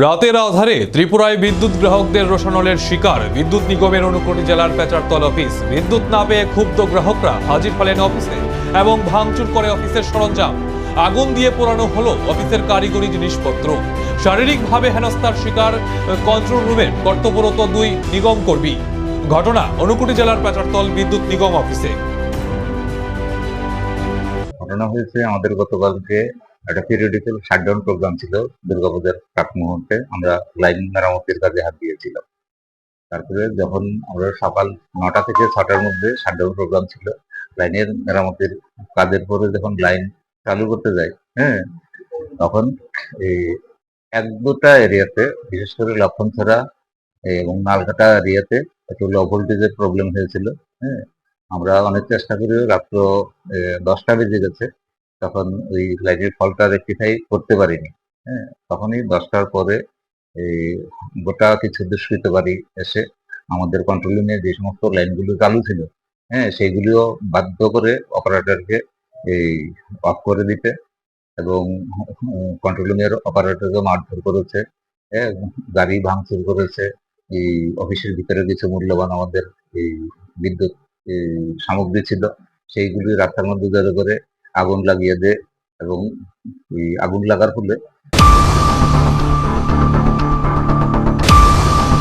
রাতের আধারে ত্রিপুরায় বিদ্যুৎ গ্রাহকদের রোশানলের শিকার। বিদ্যুৎ নিগমের অনুকূটি জেলার পেচারতল অফিস। বিদ্যুৎ না পেয়ে ক্ষুব্ধ গ্রাহকরা হাজির হলেন অফিসে এবং ভাঙচুর করে অফিসের সরঞ্জাম। আগুন দিয়ে পোড়ানো হলো অফিসের কারিগরি জিনিসপত্র। শারীরিকভাবে হেনস্থার শিকার কন্ট্রোল রুমের কর্তব্যরত দুই নিগম কর্মী। ঘটনা অনুকুটি জেলার পেচারতল বিদ্যুৎ নিগম অফিসে। ঘটনা হয়েছে আমাদের গতকালকে একটা পিরিয়ডিক্যাল শাটডাউন প্রোগ্রাম ছিল দুর্গাপূজার প্রাক মুহূর্তে। আমরা লাইন মেরামতির কাজে হাত দিয়েছিলাম। তারপরে যখন আমরা সকাল নটা থেকে ছটার মধ্যে শাটডাউন প্রোগ্রাম ছিল, লাইনের মেরামতির কাজের পরে যখন লাইন চালু করতে যাই হ্যাঁ তখন এই এক দুটা এরিয়াতে, বিশেষ করে লক্ষণছড়া এবং নালকাটা এরিয়াতে একটু লো ভোল্টেজের প্রবলেম হয়েছিল হ্যাঁ। আমরা অনেক চেষ্টা করি রাত্র দশটা বেজে গেছে। তখন ওই লাইটের ফলটা রেক্টিফাই করতে পারিনি। হ্যাঁ তখনই দশটার পরে এই গোটা কিছু দুষ্কৃত বাড়ি এসে আমাদের কন্ট্রোলিং এ যে সমস্ত লাইনগুলো চালু ছিল হ্যাঁ সেইগুলিও বাধ্য করে অপারেটরকে এই অফ করে দিতে এবং কন্ট্রোলিং এর অপারেটরকে মারধর করেছে হ্যাঁ গাড়ি ভাঙচুর করেছে, এই অফিসের ভিতরে কিছু মূল্যবান আমাদের এই বিদ্যুৎ সামগ্রী ছিল, সেইগুলি রাস্তার মধ্যে জড়ো করে আগুন লাগিয়ে দেয় এবং ওই আগুন লাগার ফলে